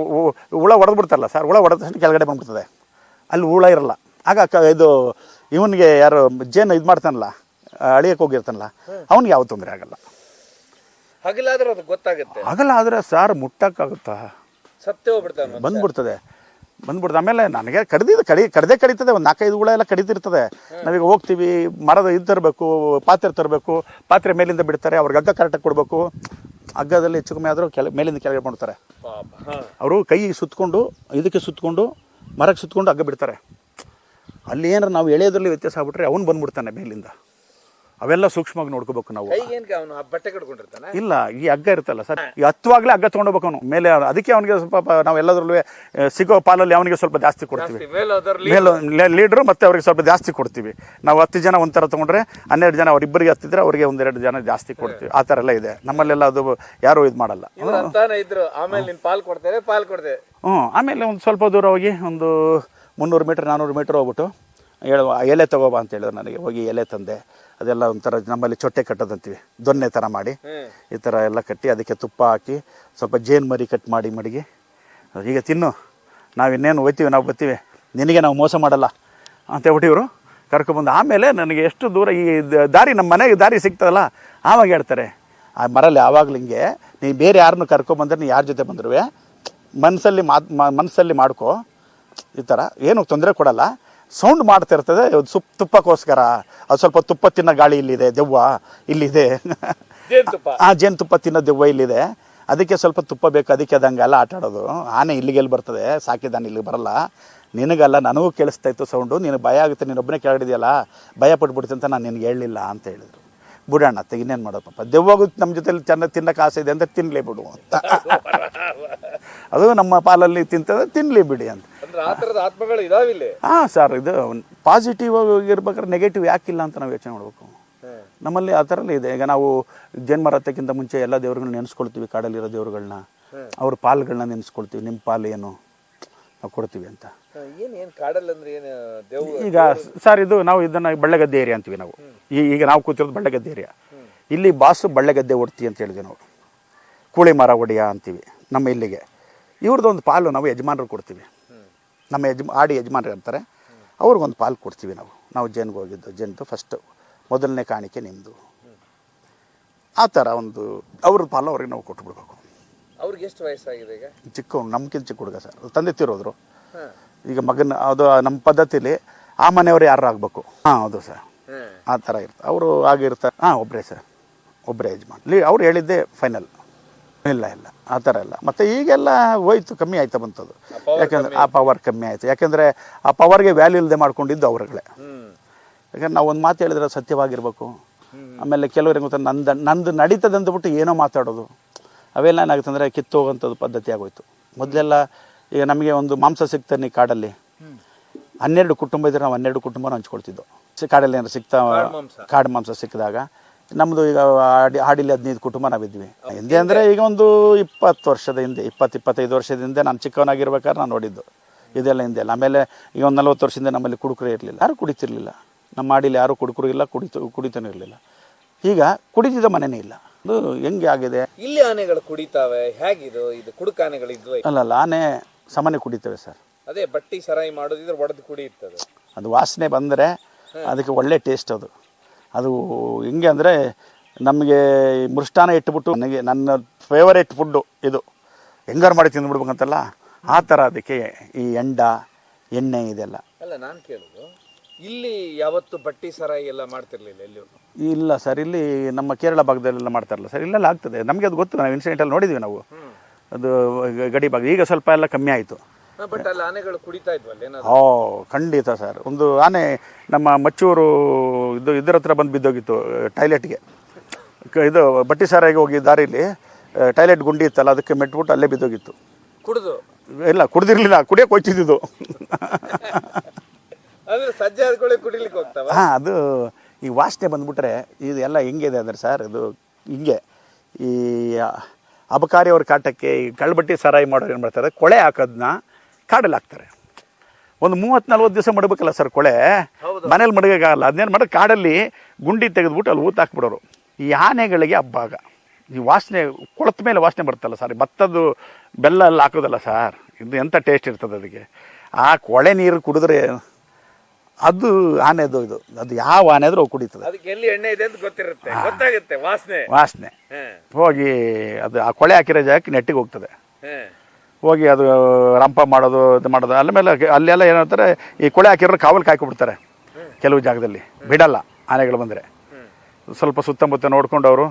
ಹುಳ ಹೊಡೆದ್ಬಿಡ್ತಲ್ಲ ಸರ್ ಹುಳ ಹೊಡೆದ ತಕ್ಷಣ ಕೆಳಗಡೆ ಬಂದ್ಬಿಡ್ತದೆ. ಅಲ್ಲಿ ಹುಳ ಇರಲ್ಲ. ಆಗ ಇದು ಇವನಿಗೆ ಯಾರು ಜೇನು ಇದು ಮಾಡ್ತಾನಲ್ಲ ಅಳಿಯಕ್ಕೆ ಹೋಗಿರ್ತಾನಲ್ಲ ಅವ್ನಿಗೆ ಯಾವ ತೊಂದರೆ ಆಗಲ್ಲ. ಹಗಲಾದ್ರೆ ಅದು ಗೊತ್ತಾಗುತ್ತೆ. ಆಗಲ್ಲ ಆದರೆ ಸರ್ ಮುಟ್ಟಕ್ಕಾಗುತ್ತಾ? ಸತ್ತೇ ಹೋಗ್ಬಿಡ್ತಾನ ಬಂದ್ಬಿಡ್ತದೆ. ಬಂದ್ಬಿಡ್ತದೆ. ಆಮೇಲೆ ನನಗೆ ಕಡ್ದಿದ್ದು ಕಡಿ ಕಡ್ದೇ ಕಡಿತದೆ. ಒಂದು ನಾಲ್ಕೈದು ಹುಳ ಎಲ್ಲ ಕಡಿತಿರ್ತದೆ. ನಾವೀಗ ಹೋಗ್ತೀವಿ ಮರದ ಇದು ತರಬೇಕು ಪಾತ್ರೆ ತರಬೇಕು ಪಾತ್ರೆ ಮೇಲಿಂದ ಬಿಡ್ತಾರೆ ಅವ್ರಿಗೆ ಹಗ್ಗ ಕರೆಕ್ಟಾಗಿ ಕೊಡಬೇಕು. ಹಗ್ಗದಲ್ಲಿ ಹೆಚ್ಚು ಕಮ್ಮಿ ಆದರೂ ಕೆಳ ಮೇಲಿಂದ ಕೆಳಗೆ ಮಾಡ್ತಾರೆ ಅವರು ಕೈ ಸುತ್ತಕೊಂಡು ಇದಕ್ಕೆ ಸುತ್ಕೊಂಡು ಮರಕ್ಕೆ ಸುತ್ತಕೊಂಡು ಹಗ್ಗ ಬಿಡ್ತಾರೆ. ಅಲ್ಲಿ ಏನಾರು ನಾವು ಎಳೆಯೋದ್ರಲ್ಲಿ ವ್ಯತ್ಯಾಸ ಆಗ್ಬಿಟ್ರೆ ಅವನು ಬಂದ್ಬಿಡ್ತಾನೆ ಮೇಲಿಂದ ಅವೆಲ್ಲ ಸೂಕ್ಷ್ಮವಾಗಿ ನೋಡ್ಕೋಬೇಕು ನಾವು. ಕೈಗೇನ್ ಅವನು ಬಟ್ಟೆ ಕಟ್ಕೊಂಡಿರ್ತಾನ? ಇಲ್ಲ ಈ ಹಗ್ಗ ಇರ್ತಲ್ಲ ಸರ್ ಈ ಹತ್ತುವಾಗಲೇ ಹಗ್ಗ ತೊಗೊಂಡೋಗ್ಬೇಕು ಅವನು. ಮೇಲೆ ಅದಕ್ಕೆ ಅವನಿಗೆ ಸ್ವಲ್ಪ ನಾವೆಲ್ಲದ್ರಲ್ಲೂ ನಾವು ಎಲ್ಲದರಲ್ಲೂ ಸಿಗೋ ಪಾಲಲ್ಲಿ ಅವನಿಗೆ ಸ್ವಲ್ಪ ಜಾಸ್ತಿ ಕೊಡ್ತೀವಿ. ಮೇಲೆ ಲೀಡ್ರು ಮತ್ತೆ ಅವ್ರಿಗೆ ಸ್ವಲ್ಪ ಜಾಸ್ತಿ ಕೊಡ್ತೀವಿ. ನಾವು ಹತ್ತು ಜನ ಒಂಥರ ತೊಗೊಂಡ್ರೆ ಹನ್ನೆರಡು ಜನ ಅವ್ರಿಬ್ಬರಿಗೆ ಹತ್ತಿದ್ರೆ ಅವರಿಗೆ ಒಂದೆರಡು ಜನ ಜಾಸ್ತಿ ಕೊಡ್ತೀವಿ. ಆ ಥರ ಎಲ್ಲ ಇದೆ. ನಮ್ಮಲ್ಲೆಲ್ಲ ಅದು ಯಾರು ಇದು ಮಾಡಲ್ಲ. ಇದ್ರು ಆಮೇಲೆ ನೀನ್ ಪಾಲ್ ಹ್ಞೂ ಆಮೇಲೆ ಒಂದು ಸ್ವಲ್ಪ ದೂರ ಹೋಗಿ ಒಂದು ಮುನ್ನೂರು ಮೀಟ್ರ್ ನಾನ್ನೂರು ಮೀಟ್ರ್ ಹೋಗ್ಬಿಟ್ಟು ಹೇಳುವ ಎಲೆ ತಗೋಬಾ ಅಂತ ಹೇಳಿದ್ರು ನನಗೆ. ಹೋಗಿ ಎಲೆ ತಂದೆ. ಅದೆಲ್ಲ ಒಂಥರ ನಮ್ಮಲ್ಲಿ ಚೊಟ್ಟೆ ಕಟ್ಟೋದಂತೀವಿ. ದೊನ್ನೆ ಥರ ಮಾಡಿ. ಈ ಥರ ಎಲ್ಲ ಕಟ್ಟಿ ಅದಕ್ಕೆ ತುಪ್ಪ ಹಾಕಿ ಸ್ವಲ್ಪ ಜೇನು ಮರಿ ಕಟ್ ಮಾಡಿ ಮಡಗಿ. ಈಗ ತಿನ್ನು. ನಾವು ಇನ್ನೇನು ಹೋಯ್ತೀವಿ ನಾವು ಬರ್ತೀವಿ. ನಿನಗೆ ನಾವು ಮೋಸ ಮಾಡಲ್ಲ ಅಂತ ಹೇಳ್ಬಿಟ್ಟು ಇವರು ಕರ್ಕೊಬಂದು ಆಮೇಲೆ ನನಗೆ ಎಷ್ಟು ದೂರ ಈ ದಾರಿ ನಮ್ಮ ಮನೆಗೆ ದಾರಿ ಸಿಗ್ತದಲ್ಲ ಆವಾಗ ಹೇಳ್ತಾರೆ. ಆ ಮರಲ್ಲಿ ಯಾವಾಗಲೂ ಹಿಂಗೆ ನೀ ಬೇರೆ ಯಾರನ್ನು ಕರ್ಕೊಬಂದ್ರೆ ನೀ ಯಾರ ಜೊತೆ ಬಂದ್ರು ಮನಸ್ಸಲ್ಲಿ ಮಾತು ಮನಸ್ಸಲ್ಲಿ ಮಾಡ್ಕೋ. ಈ ಥರ ಏನು ತೊಂದರೆ ಕೊಡಲ್ಲ. ಸೌಂಡ್ ಮಾಡ್ತಿರ್ತದೆ ಅದು ಸುಪ್ ತುಪ್ಪಕ್ಕೋಸ್ಕರ. ಅದು ಸ್ವಲ್ಪ ತುಪ್ಪ ತಿನ್ನೋ ಗಾಳಿ ಇಲ್ಲಿದೆ ದೆವ್ವ ಇಲ್ಲಿದೆ. ಆ ಜೇನುತುಪ್ಪ ತಿನ್ನೋ ದೆವ್ವ ಇಲ್ಲಿದೆ. ಅದಕ್ಕೆ ಸ್ವಲ್ಪ ತುಪ್ಪ ಬೇಕು ಅದಕ್ಕೆ ಅದಂಗೆ ಎಲ್ಲ ಆಟ ಆಡೋದು. ಆನೆ ಇಲ್ಲಿಗೆಲ್ಲಿ ಬರ್ತದೆ? ಸಾಕಿದ್ದಾನೆ ಇಲ್ಲಿಗೆ ಬರಲ್ಲ. ನಿನಗಲ್ಲ ನನಗೂ ಕೇಳಿಸ್ತಾ ಇತ್ತು ಸೌಂಡು. ನೀನು ಭಯ ಆಗುತ್ತೆ ನೀನೊಬ್ಬನೇ ಕೇಳಿದೆಯಲ್ಲ ಭಯ ಪಟ್ಬಿಡ್ತೀನಿ ಅಂತ ನಾನು ನಿನಗೆ ಹೇಳಲಿಲ್ಲ ಅಂತ ಹೇಳಿದರು. ಬಿಡೋಣ ಅತ್ತೆ ಇನ್ನೇನು ಮಾಡೋದು ಪಾಪ. ದೆವ್ವಾಗೂ ನಮ್ಮ ಜೊತೆಲಿ ಚೆನ್ನಾಗಿ ತಿನ್ನಕ್ಕೆ ಆಸೆ ಇದೆ ಅಂತ ತಿನ್ನಲೇ ಬಿಡು ಅಂತ. ಅದು ನಮ್ಮ ಪಾಲಲ್ಲಿ ತಿಂತದೆ ತಿನ್ನಲಿ ಬಿಡಿ ಅಂತ. ಹಾಂ ಸರ್ ಇದು ಪಾಸಿಟಿವ್ ಆಗಿರ್ಬೇಕಾದ್ರೆ ನೆಗೆಟಿವ್ ಯಾಕಿಲ್ಲ ಅಂತ ನಾವು ಯೋಚನೆ ಮಾಡಬೇಕು. ನಮ್ಮಲ್ಲಿ ಆ ಥರ ಇದೆ. ಈಗ ನಾವು ಜನ್ಮ ರಥಕ್ಕಿಂತ ಮುಂಚೆ ಎಲ್ಲ ದೇವ್ರುಗಳನ್ನ ನೆನೆಸ್ಕೊಳ್ತೀವಿ ಕಾಡಲ್ಲಿರೋ ದೇವ್ರುಗಳನ್ನ. ಅವ್ರ ಪಾಲ್ಗಳನ್ನ ನೆನೆಸ್ಕೊಳ್ತೀವಿ ನಿಮ್ಮ ಪಾಲು ಏನು? ನಾವು ಕೊಡ್ತೀವಿ ಅಂತ. ಈಗ ಸರ್ ಇದು ನಾವು ಇದನ್ನ ಬಳ್ಳಗದ್ದೆ ಏರಿಯಾ ಅಂತೀವಿ ನಾವು. ಈಗ ನಾವು ಕೂತಿರೋದು ಬಳ್ಳಗದ್ದೆ ಏರಿಯಾ. ಇಲ್ಲಿ ಬಾಸು ಬಳ್ಳಗದ್ದೆ ಒಡ್ತಿ ಅಂತ ಹೇಳಿದ್ವಿ ನಾವು. ಕೂಳಿ ಮರ ಒಡೆಯ ಅಂತೀವಿ ನಮ್ಮ ಇಲ್ಲಿಗೆ. ಇವ್ರದ್ದು ಒಂದು ಪಾಲು ನಾವು ಯಜಮಾನರು ಕೊಡ್ತೀವಿ. ನಮ್ಮ ಯಜ್ ಆಡಿ ಯಜಮಾನರು ಇರ್ತಾರೆ ಅವ್ರಿಗೊಂದು ಪಾಲು ಕೊಡ್ತೀವಿ ನಾವು. ನಾವು ಜೇನ್ಗೆ ಹೋಗಿದ್ದು ಜೇನ್ದು ಫಸ್ಟ್ ಮೊದಲನೇ ಕಾಣಿಕೆ ನಿಮ್ಮದು ಆ ಥರ ಒಂದು ಅವ್ರ ಪಾಲು ಅವ್ರಿಗೆ ನಾವು ಕೊಟ್ಬಿಡ್ಬೇಕು. ಅವ್ರಿಗೆ ಎಷ್ಟು ವಯಸ್ಸಾಗಿದೆ ಈಗ? ಚಿಕ್ಕ ನಮ್ಗಿಂತ ಚಿಕ್ಕ ಹುಡುಗ ಸರ್. ತಂದೆ ತಿರೋದ್ರು. ಈಗ ಮಗನ ಅದು ನಮ್ಮ ಪದ್ಧತಿಲಿ ಆ ಮನೆಯವರು ಯಾರು ಆಗಬೇಕು? ಹಾಂ ಹೌದು ಸರ್. ಆ ಥರ ಇರ್ತಾರೆ ಅವರು ಆಗಿರ್ತಾರೆ ಹಾಂ ಒಬ್ಬರೇ ಸರ್. ಒಬ್ಬರೇ ಯಜಮಾನ್. ಲೀ ಅವ್ರು ಹೇಳಿದ್ದೆ ಫೈನಲ್ ಇಲ್ಲ ಇಲ್ಲ. ಆ ಥರ ಇಲ್ಲ. ಮತ್ತು ಈಗೆಲ್ಲ ಹೋಯ್ತು ಕಮ್ಮಿ ಆಯ್ತಾ ಬಂತದ್ದು ಯಾಕಂದ್ರೆ ಆ ಪವರ್ ಕಮ್ಮಿ ಆಯಿತು. ಯಾಕಂದ್ರೆ ಆ ಪವರ್ಗೆ ವ್ಯಾಲ್ಯೂ ಇಲ್ಲದೆ ಮಾಡ್ಕೊಂಡಿದ್ದು ಅವ್ರುಗಳೇ. ಯಾಕಂದ್ರೆ ನಾವು ಒಂದು ಮಾತು ಹೇಳಿದ್ರೆ ಸತ್ಯವಾಗಿರ್ಬೇಕು. ಆಮೇಲೆ ಕೆಲವರಿಗೆ ಗೊತ್ತ ನಂದು ನಂದು ನಡೀತದೆ ಅಂದ್ಬಿಟ್ಟು ಏನೋ ಮಾತಾಡೋದು. ಅವೆಲ್ಲ ಏನಾಗುತ್ತೆ ಅಂದರೆ ಕಿತ್ತು ಹೋಗೋಂಥದ್ದು ಪದ್ಧತಿ ಆಗೋಯ್ತು. ಮೊದಲೆಲ್ಲ ಈಗ ನಮಗೆ ಒಂದು ಮಾಂಸ ಸಿಗ್ತಾನೆ ಕಾಡಲ್ಲಿ. ಹನ್ನೆರಡು ಕುಟುಂಬ ಇದ್ರೆ ನಾವು ಹನ್ನೆರಡು ಕುಟುಂಬನ ಹಂಚ್ಕೊಳ್ತಿದ್ದೋ. ಸಿ- ಕಾಡಲ್ಲಿ ಏನಾರು ಸಿಗ್ತಾ. ಕಾಡು ಮಾಂಸ ಸಿಕ್ಕಿದಾಗ ನಮ್ಮದು ಈಗ ಹಾಡಿ ಹಾಡಿಲಿ ಹದಿನೈದು ಕುಟುಂಬ ನಾವಿದ್ವಿ ಹಿಂದೆ ಅಂದರೆ ಈಗ ಒಂದು ಇಪ್ಪತ್ತು ವರ್ಷದ ಹಿಂದೆ ಇಪ್ಪತ್ತು ಇಪ್ಪತ್ತೈದು ವರ್ಷದ ಹಿಂದೆ ನಾನು ಚಿಕ್ಕವನಾಗಿರ್ಬೇಕಾದ್ರೆ ನಾನು ನೋಡಿದ್ದು. ಇದೆಲ್ಲ ಹಿಂದೆ ಅಲ್ಲ. ಆಮೇಲೆ ಈಗ ಒಂದು ನಲ್ವತ್ತು ವರ್ಷದಿಂದ ನಮ್ಮಲ್ಲಿ ಕುಡುಕರು ಇರಲಿಲ್ಲ. ಯಾರು ಕುಡಿತಿರ್ಲಿಲ್ಲ. ನಮ್ಮ ಹಾಡಿಲಿ ಯಾರು ಕುಡುಕರು ಇಲ್ಲ ಕುಡಿತು ಕುಡಿತನೂ ಇರಲಿಲ್ಲ. ಈಗ ಕುಡಿತಿದ್ದ ಮನೆನೇ ಇಲ್ಲ. ಅದು ಹೆಂಗೆ ಆಗಿದೆ? ಇಲ್ಲಿ ಆನೆಗಳು ಕುಡಿತಾವೆ. ಹೇಗಿದು? ಇದು ಕುಡುಕ ಆನೆಗಳು ಇದ್ವು? ಅಲ್ಲ ಆನೆ ಸಾಮಾನ್ಯ ಕುಡಿತೇವೆ ಸರ್. ಅದೇ ಬಟ್ಟಿ ಸರಾಯಿ ಮಾಡೋದಿದ್ರೆ ಒಡೆದು ಕುಡಿಯುತ್ತದೆ. ಅದು ವಾಸನೆ ಬಂದರೆ ಅದಕ್ಕೆ ಒಳ್ಳೆ ಟೇಸ್ಟ್ ಅದು. ಅದು ಹೆಂಗೆ ಅಂದರೆ ನಮಗೆ ಈ ಮೃಷ್ಟಾನ ಇಟ್ಬಿಟ್ಟು ನನಗೆ ನನ್ನ ಫೇವರೇಟ್ ಫುಡ್ಡು ಇದು. ಹೆಂಗಾರು ಮಾಡಿ ತಿಂದ್ಬಿಡ್ಬೇಕಂತಲ್ಲ? ಆ ಥರ ಅದಕ್ಕೆ ಈ ಎಂಡ ಎಣ್ಣೆ ಇದೆಲ್ಲ. ಅಲ್ಲ ನಾನು ಕೇಳೋದು ಇಲ್ಲಿ ಯಾವತ್ತು ಬಟ್ಟಿ ಸರಾಯಿ ಎಲ್ಲ ಮಾಡ್ತಿರ್ಲಿಲ್ಲ ಎಲ್ಲಿ ಇಲ್ಲ ಸರ್ ಇಲ್ಲಿ ನಮ್ಮ ಕೇರಳ ಭಾಗದಲ್ಲೆಲ್ಲ ಮಾಡ್ತಾರಲ್ಲ ಸರ್ ಇಲ್ಲೆಲ್ಲ ಆಗ್ತದೆ. ನಮಗೆ ಅದು ಗೊತ್ತು ನಾವು ಇನ್ಸಿಡೆಂಟಲ್ಲಿ ನೋಡಿದ್ವಿ ನಾವು. ಅದು ಗಡಿ ಭಾಗ ಈಗ ಸ್ವಲ್ಪ ಎಲ್ಲ ಕಮ್ಮಿ ಆಯಿತು. ಬಟ್ ಅಲ್ಲಿ ಆನೆಗಳು ಕುಡಿತಾ ಇದ್ವಲ್ಲ ಏನಾದ್ರು? ಓ ಖಂಡಿತ ಸರ್. ಒಂದು ಆನೆ ನಮ್ಮ ಮಚ್ಚೂರು ಇದು ಇದ್ರ ಹತ್ರ ಬಂದು ಬಿದ್ದೋಗಿತ್ತು ಟಾಯ್ಲೆಟ್ಗೆ ಇದು ಬಟ್ಟಿ ಸಾರಾಗಿ ಹೋಗಿ ದಾರಿಲಿ ಟಾಯ್ಲೆಟ್ ಗುಂಡಿ ಇತ್ತಲ್ಲ ಅದಕ್ಕೆ ಮೆಟ್ಬಿಟ್ಟು ಅಲ್ಲೇ ಬಿದ್ದೋಗಿತ್ತು. ಕುಡಿದು? ಇಲ್ಲ ಕುಡ್ದಿರ್ಲಿಲ್ಲ ಕುಡಿಯೋಕೆ ಹೋಯ್ತಿದ್ದು ಹಾ ಸಂಜೆ ಆದ್ಕೊಳ್ಳಿ ಕುಡಿಲಿಕ್ಕೆ ಹೋಗ್ತಾವ? ಹಾಂ ಅದು ಈ ವಾಸನೆ ಬಂದ್ಬಿಟ್ರೆ ಇದೆಲ್ಲ ಹೆಂಗಿದೆ ಅಂದರೆ ಸರ್ ಇದು ಹಿಂಗೆ. ಈ ಅಬಕಾರಿ ಅವ್ರ ಕಾಟಕ್ಕೆ ಈ ಕಳ್ಬಟ್ಟಿ ಸರಾಯಿ ಮಾಡೋರು ಏನು ಮಾಡ್ತಾರೆ ಕೊಳೆ ಹಾಕೋದನ್ನ ಕಾಡಲ್ಲಿ ಹಾಕ್ತಾರೆ ಒಂದು ಮೂವತ್ತು ನಲ್ವತ್ತು ದಿವಸ ಮಡಬೇಕಲ್ಲ ಸರ್ ಕೊಳೆ. ಮನೇಲಿ ಮಡಗೋಕ್ಕಾಗಲ್ಲ. ಅದನ್ನೇನು ಮಾಡೋದು ಕಾಡಲ್ಲಿ ಗುಂಡಿ ತೆಗೆದುಬಿಟ್ಟು ಅಲ್ಲಿ ಊತ ಹಾಕ್ಬಿಡೋರು. ಈ ಆನೆಗಳಿಗೆ ಹಬ್ಬಾಗ ಈ ವಾಸನೆ ಕೊಳತ ಮೇಲೆ ವಾಸನೆ ಬರ್ತಲ್ಲ ಸರ್ ಭತ್ತದ್ದು ಬೆಲ್ಲ ಎಲ್ಲ ಹಾಕೋದಲ್ಲ ಸರ್ ಇದು ಎಂಥ ಟೇಸ್ಟ್ ಇರ್ತದೆ ಅದಕ್ಕೆ. ಆ ಕೊಳೆ ನೀರು ಕುಡಿದ್ರೆ ಅದು ಆನೆದು ಇದು ಅದು ಯಾವ ಆನೆ ಆದರೂ ಕುಡಿತದೆ. ಅದಕ್ಕೆ ಎಲ್ಲಿ ಎಣ್ಣೆ ಇದೆ ಅಂತ ಗೊತ್ತಿರುತ್ತೆ ಗೊತ್ತಾಗುತ್ತೆ ವಾಸನೆ. ವಾಸನೆ. ಹೋಗಿ ಅದು ಆ ಕೊಳೆ ಹಾಕಿರೋ ಜಾಗಕ್ಕೆ ನೆಟ್ಟಿಗೆ ಹೋಗ್ತದೆ. ಹೋಗಿ ಅದು ರಂಪ ಮಾಡೋದು ಇದು ಮಾಡೋದು ಅಲ್ಲ ಮೇಲೆ ಅಲ್ಲೆಲ್ಲ ಏನಂತಾರೆ ಈ ಕೊಳೆ ಹಾಕಿರೋ ಕಾವಲು ಕಾಯ್ಕೊಬಿಡ್ತಾರೆ ಕೆಲವು ಜಾಗದಲ್ಲಿ ಬಿಡಲ್ಲ ಆನೆಗಳು ಬಂದರೆ. ಸ್ವಲ್ಪ ಸುತ್ತಮುತ್ತ ನೋಡ್ಕೊಂಡು ಅವರು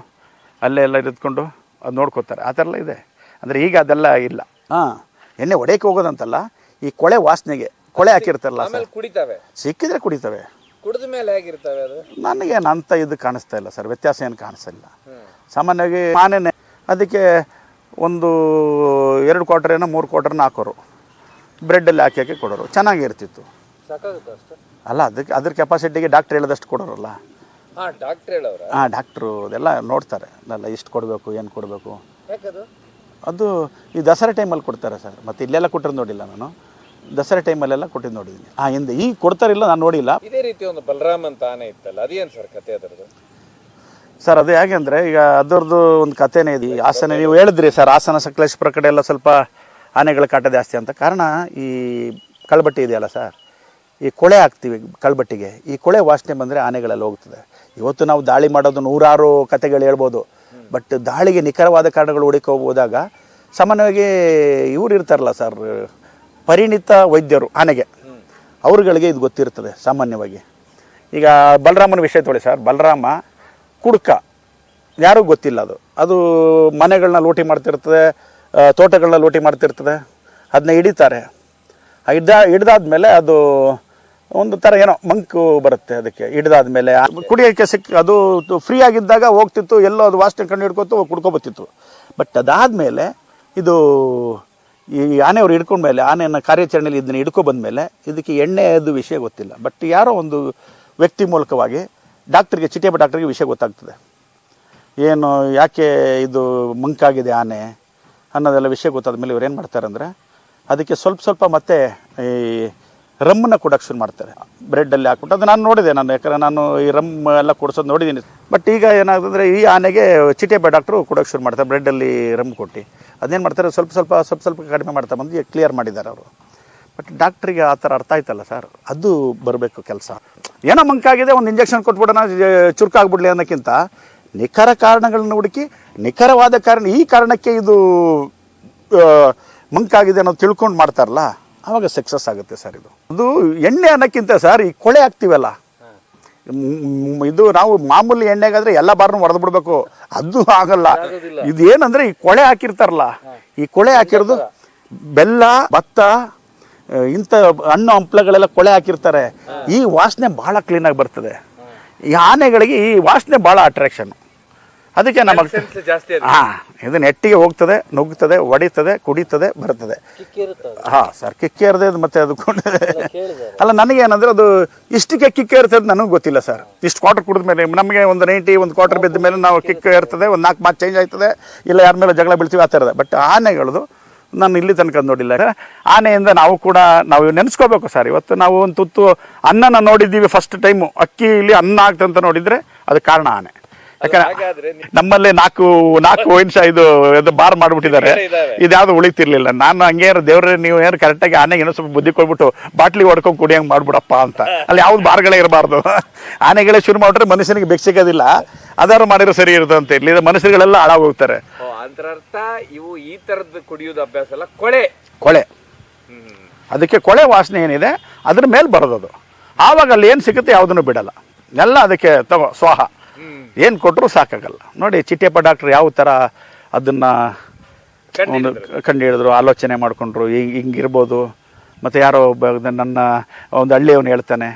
ಅಲ್ಲೇ ಎಲ್ಲ ಇದ್ಕೊಂಡು ಅದು ನೋಡ್ಕೋತಾರೆ. ಆ ಥರ ಎಲ್ಲ ಇದೆ. ಅಂದರೆ ಈಗ ಅದೆಲ್ಲ ಇಲ್ಲ. ಹಾಂ ಎಣ್ಣೆ ಒಡೆಯಕ್ಕೆ ಹೋಗೋದಂತಲ್ಲ ಈ ಕೊಳೆ ವಾಸನೆಗೆ ಕೊಳೆ ಹಾಕಿರ್ತಾರಲ್ಲ ಸರ್. ಆಮೇಲೆ ಕುಡಿತಾವೆ. ಸಿಕ್ಕಿದ್ರೆ ಕುಡಿತವೆ. ಕುಡಿದ ಮೇಲೆ ಹೇಗಿರ್ತವೆ ಅದು? ನನಗೇನು ಅಂತ ಇದು ಕಾಣಿಸ್ತಾ ಇಲ್ಲ ಸರ್ ವ್ಯತ್ಯಾಸ ಏನು ಕಾಣಿಸ್ತಾ ಇಲ್ಲ. ಸಾಮಾನ್ಯವಾಗಿ ಆನೆನೆ ಅದಕ್ಕೆ ಒಂದು ಎರಡು ಕ್ವಾರ್ಟರೇನೋ ಮೂರು ಕ್ವಾರ್ಟರ್ನ ಹಾಕೋರು. ಬ್ರೆಡ್ಡಲ್ಲಿ ಹಾಕಿ ಹಾಕಿ ಕೊಡೋರು. ಚೆನ್ನಾಗಿರ್ತಿತ್ತು. ಅಲ್ಲ ಅದಕ್ಕೆ ಅದ್ರ ಕೆಪಾಸಿಟಿಗೆ ಡಾಕ್ಟ್ರ್ ಹೇಳಿದಷ್ಟು ಕೊಡೋರಲ್ಲ. ಹಾ ಡಾಕ್ಟರ್ ಹೇಳವ್ರ. ಹಾಂ ಡಾಕ್ಟ್ರು ಅದೆಲ್ಲ ನೋಡ್ತಾರೆ. ಅಲ್ಲ ಇಷ್ಟು ಕೊಡಬೇಕು ಏನು ಕೊಡಬೇಕು. ಅದು ಈ ದಸರಾ ಟೈಮಲ್ಲಿ ಕೊಡ್ತಾರೆ ಸರ್. ಮತ್ತು ಇಲ್ಲೆಲ್ಲ ಕೊಟ್ಟಿರೋದು ನೋಡಿಲ್ಲ ನಾನು. ದಸರಾ ಟೈಮಲ್ಲೆಲ್ಲ ಕೊಟ್ಟಿದ್ದು ನೋಡಿದ್ದೀನಿ. ಹಾಂ ಹಿಂದೆ ಈಗ ಕೊಡ್ತಾರಿಲ್ಲ ನಾನು ನೋಡಿಲ್ಲ. ಇದೇ ರೀತಿ ಒಂದು ಬಲರಾಮ್ ಅಂತ ಆನೆ ಇತ್ತಲ್ಲ ಅದೇನು ಸರ್ ಕತೆ ಅದರದ್ದು? ಸರ್, ಅದು ಹೇಗೆ ಅಂದರೆ ಈಗ ಅದರದ್ದು ಒಂದು ಕಥೆನೇ ಇದೆ. ಈ ಹಾಸನ ನೀವು ಹೇಳಿದ್ರಿ ಸರ್ ಹಾಸನ ಸಕಲೇಶ್ಪುರ ಕಡೆ ಎಲ್ಲ ಸ್ವಲ್ಪ ಆನೆಗಳ ಕಾಟ ಜಾಸ್ತಿ ಅಂತ. ಕಾರಣ ಈ ಕಳ್ಬಟ್ಟಿ ಇದೆಯಲ್ಲ ಸರ್, ಈ ಕೊಳೆ ಹಾಕ್ತೀವಿ ಕಳ್ಬಟ್ಟಿಗೆ. ಈ ಕೊಳೆ ವಾಸನೆ ಬಂದರೆ ಆನೆಗಳೆಲ್ಲ ಹೋಗ್ತದೆ. ಇವತ್ತು ನಾವು ದಾಳಿ ಮಾಡೋದು ನೂರಾರು ಕತೆಗಳು ಹೇಳ್ಬೋದು. ಬಟ್ ದಾಳಿಗೆ ನಿಖರವಾದ ಕಾರಣಗಳು ಹುಡುಕಿ ಹೋದಾಗ ಸಾಮಾನ್ಯವಾಗಿ ಇವ್ರು ಇರ್ತಾರಲ್ಲ ಸರ್, ಪರಿಣಿತ ವೈದ್ಯರು ಆನೆಗೆ. ಅವ್ರುಗಳಿಗೆ ಇದು ಗೊತ್ತಿರ್ತದೆ ಸಾಮಾನ್ಯವಾಗಿ. ಈಗ ಬಲರಾಮನ ವಿಷಯ ತೊಳಿ ಸರ್, ಬಲರಾಮ ಕುಡ್ಕ. ಯಾರಿಗೂ ಗೊತ್ತಿಲ್ಲ ಅದು. ಅದು ಮನೆಗಳನ್ನ ಲೂಟಿ ಮಾಡ್ತಿರ್ತದೆ ತೋಟಗಳನ್ನ ಲೂಟಿ ಮಾಡ್ತಿರ್ತದೆ. ಅದನ್ನ ಹಿಡಿತಾರೆ. ಹಿಡ್ದ, ಹಿಡ್ದಾದ್ಮೇಲೆ ಅದು ಒಂದು ಥರ ಏನೋ ಮಂಕು ಬರುತ್ತೆ ಅದಕ್ಕೆ. ಹಿಡ್ದಾದ್ಮೇಲೆ ಕುಡಿಯೋಕ್ಕೆ ಸಿಕ್, ಅದು ಫ್ರೀ ಆಗಿದ್ದಾಗ ಹೋಗ್ತಿತ್ತು, ಎಲ್ಲೋ ಅದು ವಾಸನೆ ಕಂಡು ಹಿಡ್ಕೊತು, ಕುಡ್ಕೊಬತ್ತಿತ್ತು. ಬಟ್ ಅದಾದಮೇಲೆ ಇದು ಈ ಆನೆಯವ್ರು ಹಿಡ್ಕೊಂಡ್ಮೇಲೆ, ಆನೆಯನ್ನು ಕಾರ್ಯಾಚರಣೆಯಲ್ಲಿ ಇದನ್ನ ಹಿಡ್ಕೊ ಬಂದಮೇಲೆ ಇದಕ್ಕೆ ಎಣ್ಣೆದು ವಿಷಯ ಗೊತ್ತಿಲ್ಲ. ಬಟ್ ಯಾರೋ ಒಂದು ವ್ಯಕ್ತಿ ಮೂಲಕವಾಗಿ ಡಾಕ್ಟ್ರಿಗೆ ಚಿಟಿಯಪ್ಪ ಡಾಕ್ಟ್ರಿಗೆ ವಿಷಯ ಗೊತ್ತಾಗ್ತದೆ. ಏನು, ಯಾಕೆ ಇದು ಮಂಕಾಗಿದೆ ಆನೆ ಅನ್ನೋದೆಲ್ಲ ವಿಷಯ ಗೊತ್ತಾದ ಮೇಲೆ ಇವ್ರು ಏನು ಮಾಡ್ತಾರೆ ಅಂದರೆ, ಅದಕ್ಕೆ ಸ್ವಲ್ಪ ಸ್ವಲ್ಪ ಮತ್ತೆ ಈ ರಮ್ಮನ್ನ ಕೊಡೋಕ್ಕೆ ಶುರು ಮಾಡ್ತಾರೆ. ಬ್ರೆಡ್ಡಲ್ಲಿ ಹಾಕ್ಬಿಟ್ಟು ಅದು ನಾನು ನೋಡಿದೆ ನಾನು, ಯಾಕಂದರೆ ನಾನು ಈ ರಮ್ ಎಲ್ಲ ಕೊಡಿಸೋದು ನೋಡಿದ್ದೀನಿ ಬಟ್ ಈಗ ಏನಾಗ್ತಂದ್ರೆ ಈ ಆನೆಗೆ ಚಿಟಿಯಪ್ಪ ಡಾಕ್ಟ್ರು ಕೊಡೋಕ್ಕೆ ಶುರು ಮಾಡ್ತಾರೆ ಬ್ರೆಡ್ಡಲ್ಲಿ ರಮ್ ಕೊಟ್ಟು. ಅದೇನು ಮಾಡ್ತಾರೆ, ಸ್ವಲ್ಪ ಸ್ವಲ್ಪ ಸ್ವಲ್ಪ ಸ್ವಲ್ಪ ಕಡಿಮೆ ಮಾಡ್ತಾ ಬಂದು ಕ್ಲಿಯರ್ ಮಾಡಿದ್ದಾರೆ ಅವರು. ಬಟ್ ಡಾಕ್ಟ್ರಿಗೆ ಆ ಥರ ಅರ್ಥ ಆಯ್ತಲ್ಲ ಸರ್ ಅದು ಬರಬೇಕು ಕೆಲಸ. ಏನೋ ಮಂಕಾಗಿದೆ ಒಂದು ಇಂಜೆಕ್ಷನ್ ಕೊಟ್ಬಿಡೋಣ ಚುರುಕಾಗ್ಬಿಡ್ಲಿ ಅನ್ನೋಕ್ಕಿಂತ ನಿಖರ ಕಾರಣಗಳನ್ನ ಹುಡುಕಿ ನಿಖರವಾದ ಕಾರಣ ಈ ಕಾರಣಕ್ಕೆ ಇದು ಮಂಕಾಗಿದೆ ಅನ್ನೋದು ತಿಳ್ಕೊಂಡು ಮಾಡ್ತಾರಲ್ಲ ಆವಾಗ ಸಕ್ಸಸ್ ಆಗುತ್ತೆ ಸರ್ ಇದು. ಅದು ಎಣ್ಣೆ ಅನ್ನೋಕ್ಕಿಂತ ಸರ್ ಈ ಕೊಳೆ ಹಾಕ್ತೀವಲ್ಲ ಇದು ನಾವು ಮಾಮೂಲಿ ಎಣ್ಣೆಗಾದ್ರೆ ಎಲ್ಲ ಬಾರ್ನು ಹೊಡೆದು ಬಿಡ್ಬೇಕು. ಅದು ಆಗಲ್ಲ. ಇದು ಏನಂದ್ರೆ ಈ ಕೊಳೆ ಹಾಕಿರ್ತಾರಲ್ಲ ಈ ಕೊಳೆ ಹಾಕಿರೋದು ಬೆಲ್ಲ ಭತ್ತ ಇಂಥ ಹಣ್ಣು ಹಂಪ್ಲಗಳೆಲ್ಲ ಕೊಳೆ ಹಾಕಿರ್ತಾರೆ. ಈ ವಾಸನೆ ಬಹಳ ಕ್ಲೀನಾಗಿ ಬರ್ತದೆ. ಈ ಆನೆಗಳಿಗೆ ಈ ವಾಸನೆ ಬಹಳ ಅಟ್ರಾಕ್ಷನ್ ಅದಕ್ಕೆ ನಮಗೆ ಹಾಂ ಇದು ನೆಟ್ಟಿಗೆ ಹೋಗ್ತದೆ ನುಗ್ಗುತ್ತದೆ ಒಡೀತದೆ ಕುಡಿತದೆ ಬರ್ತದೆ. ಹಾ ಸರ್ ಕಿಕ್ಕೇರದೆ ಮತ್ತೆ ಅದು ಅಲ್ಲ ಅಲ್ಲ ನನಗೇನಂದ್ರೆ ಅದು ಇಷ್ಟಕ್ಕೆ ಕಿಕ್ಕ ಇರ್ತದೆ ನನಗೆ ಗೊತ್ತಿಲ್ಲ ಸರ್. ಇಷ್ಟು ಕ್ವಾರ್ಟರ್ ಕುಡಿದ ಮೇಲೆ ನಮಗೆ ಒಂದು ನೈಂಟಿ ಒಂದು ಕ್ವಾರ್ಟರ್ ಬಿದ್ದ ಮೇಲೆ ನಾವು ಕಿಕ್ ಇರ್ತದೆ ಒಂದು ನಾಲ್ಕು ಮಾತು ಚೇಂಜ್ ಆಯ್ತದೆ ಇಲ್ಲ ಯಾರ ಮೇಲೆ ಜಗಳ ಬೀಳ್ತೀವಿ ಆ ಥರದ ಬಟ್ ಆನೆಗಳದು ನಾನು ಇಲ್ಲಿ ತನಕ ನೋಡಿಲ್ಲ. ಆನೆಯಿಂದ ನಾವು ಕೂಡ ನಾವು ನೆನೆಸ್ಕೋಬೇಕು ಸರ್. ಇವತ್ತು ನಾವು ಒಂದು ತುತ್ತು ಅನ್ನನ ನೋಡಿದ್ದೀವಿ ಫಸ್ಟ್ ಟೈಮು ಅಕ್ಕಿ ಇಲ್ಲಿ ಅನ್ನ ಆಗ್ತಂತ ನೋಡಿದ್ರೆ ಅದು ಕಾರಣ ಆನೆ. ಯಾಕಂದ್ರೆ ನಮ್ಮಲ್ಲಿ ನಾಲ್ಕು ನಾಲ್ಕು ವೈನ್ಸ್ ಇದು ಇದು ಬಾರ್ ಮಾಡ್ಬಿಟ್ಟಿದ್ದಾರೆ. ಇದ್ಯಾವುದು ಉಳಿತಿರ್ಲಿಲ್ಲ. ನಾನು ಹಂಗೆ ದೇವ್ರೆ ನೀವು ಏನು ಕರೆಕ್ಟಾಗಿ ಆನೆಗೆ ಏನೋ ಸ್ವಲ್ಪ ಬುದ್ಧಿ ಕೊಡ್ಬಿಟ್ಟು ಬಾಟ್ಲಿ ಹೊಡ್ಕೊಂಡು ಕುಡಿಯಂಗೆ ಮಾಡ್ಬಿಡಪ್ಪ ಅಂತ. ಅಲ್ಲಿ ಯಾವ್ದು ಬಾರ್ಗಳೇ ಇರಬಾರ್ದು. ಆನೆಗಳೇ ಶುರು ಮಾಡ್ರೆ ಮನುಷ್ಯನಿಗೆ ಬೆಕ್ ಸಿಗೋದಿಲ್ಲ. ಅದಾರು ಮಾಡಿರೋ ಸರಿ ಇರುತ್ತೆ ಅಂತ ಇಲ್ಲಿ ಮನುಷ್ಯರುಗಳೆಲ್ಲ ಹಾಳಾಗೋಗ್ತಾರೆ. ಅದರರ್ಥ ಇವು ಈ ಥರದ್ದು ಕುಡಿಯೋದು ಅಭ್ಯಾಸ ಅಲ್ಲ ಕೊಳೆ. ಕೊಳೆ. ಅದಕ್ಕೆ ಕೊಳೆ ವಾಸನೆ ಏನಿದೆ ಅದ್ರ ಮೇಲೆ ಬರೋದದು. ಆವಾಗ ಅಲ್ಲಿ ಏನು ಸಿಗುತ್ತೆ ಯಾವುದನ್ನು ಬಿಡಲ್ಲ. ಎಲ್ಲ ಅದಕ್ಕೆ ತಗೋ ಸ್ವಾಹ. ಏನು ಕೊಟ್ಟರು ಸಾಕಾಗಲ್ಲ. ನೋಡಿ ಚಿಟ್ಟೆಪ್ಪ ಡಾಕ್ಟ್ರ್ ಯಾವ ಥರ ಅದನ್ನು ಒಂದು ಕಂಡು ಹಿಡಿದ್ರು ಆಲೋಚನೆ ಮಾಡಿಕೊಂಡ್ರು ಹಿಂಗೆ ಹಿಂಗಿರ್ಬೋದು ಮತ್ತು ಯಾರೋ ಒಬ್ಬ ನನ್ನ ಒಂದು ಹಳ್ಳಿಯವನು ಹೇಳ್ತಾನೆ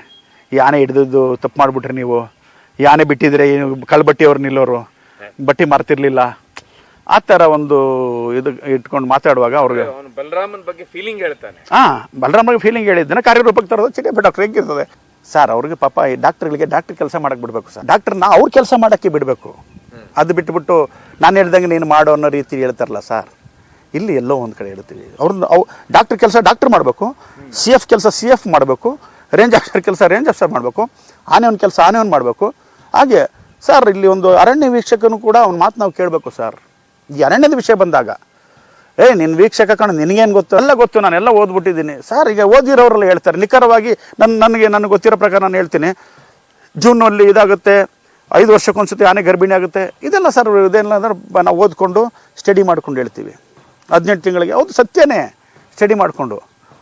ಈ ಆನೆ ಹಿಡಿದಿದ್ದು ತಪ್ಪು ಮಾಡಿಬಿಟ್ರಿ ನೀವು ಈ ಆನೆ ಬಿಟ್ಟಿದ್ರೆ ಕಳ್ಬಟ್ಟಿ ಅವ್ರು ನಿಲ್ಲೋರು? ಬಟ್ಟಿ ಮಾರ್ತಿರ್ಲಿಲ್ಲ. ಆ ಥರ ಒಂದು ಇದು ಇಟ್ಕೊಂಡು ಮಾತಾಡುವಾಗ ಅವ್ರಿಗೆ ಬಲರಾಮನ್ ಬಗ್ಗೆ ಫೀಲಿಂಗ್ ಹೇಳ್ತಾನೆ. ಹಾ ಬಗ್ಗೆ ಫೀಲಿಂಗ್ ಹೇಳಿದ್ದನ್ನ ಕಾರ್ಯರೂಪಕ್ಕೆ ತರೋದು ಚಿಕ್ಕ ಡಾಕ್ಟರ್ ಹೆಂಗಿರ್ತದೆ? ಸರ್ ಅವ್ರಿಗೆ ಪಾಪ ಈ ಡಾಕ್ಟರ್ಗಳಿಗೆ ಡಾಕ್ಟರ್ ಕೆಲಸ ಮಾಡಕ್ ಬಿಡಬೇಕು ಸರ್. ಡಾಕ್ಟರ್ನ ಅವ್ರ ಕೆಲಸ ಮಾಡಕ್ಕೆ ಬಿಡಬೇಕು. ಅದು ಬಿಟ್ಬಿಟ್ಟು ನಾನು ಹೇಳ್ದಂಗೆ ನೀನು ಮಾಡೋ ಅನ್ನೋ ರೀತಿ ಹೇಳ್ತಾರಲ್ಲ ಸರ್. ಇಲ್ಲಿ ಎಲ್ಲೋ ಒಂದು ಕಡೆ ಹೇಳ್ತೀವಿ. ಅವ್ರನ್ನ ಅವು ಡಾಕ್ಟರ್ ಕೆಲಸ ಡಾಕ್ಟರ್ ಮಾಡಬೇಕು. ಸಿ ಎಫ್ ಕೆಲಸ ಸಿ ಎಫ್ ಮಾಡಬೇಕು. ರೇಂಜ್ ಆಫೀಸರ್ ಕೆಲಸ ರೇಂಜ್ ಆಫೀಸರ್ ಮಾಡಬೇಕು. ಆನೆ ಒಂದು ಕೆಲಸ ಆನೆ ಒಂದು ಮಾಡಬೇಕು. ಹಾಗೆ, ಸರ್, ಇಲ್ಲಿ ಒಂದು ಅರಣ್ಯ ವೀಕ್ಷಕನು ಕೂಡ ಅವ್ನ ಮಾತು ನಾವು ಕೇಳಬೇಕು, ಸರ್. ಈ ಅರಣ್ಯದ ವಿಷಯ ಬಂದಾಗ, ಏ ನಿನ್ನ ವೀಕ್ಷಕ ಕಣ, ನಿನಗೇನು ಗೊತ್ತು? ಎಲ್ಲ ಗೊತ್ತು ನಾನೆಲ್ಲ ಓದ್ಬಿಟ್ಟಿದ್ದೀನಿ. ಸರ್, ಈಗ ಓದಿರೋರೆಲ್ಲ ಹೇಳ್ತಾರೆ. ನಿಖರವಾಗಿ ನನ್ನ ನನಗೆ ನನಗೆ ಗೊತ್ತಿರೋ ಪ್ರಕಾರ ನಾನು ಹೇಳ್ತೀನಿ. ಜೂನಲ್ಲಿ ಇದಾಗುತ್ತೆ. ಐದು ವರ್ಷಕ್ಕೊಂದ್ಸತಿ ಆನೆ ಗರ್ಭಿಣಿ ಆಗುತ್ತೆ. ಇದೆಲ್ಲ, ಸರ್ ಇದೆಲ್ಲ ಅಂದ್ರೆ ನಾವು ಓದ್ಕೊಂಡು ಸ್ಟಡಿ ಮಾಡ್ಕೊಂಡು ಹೇಳ್ತೀವಿ. ಹದಿನೆಂಟು ತಿಂಗಳಿಗೆ, ಹೌದು, ಸತ್ಯನೇ. ಸ್ಟಡಿ ಮಾಡಿಕೊಂಡು.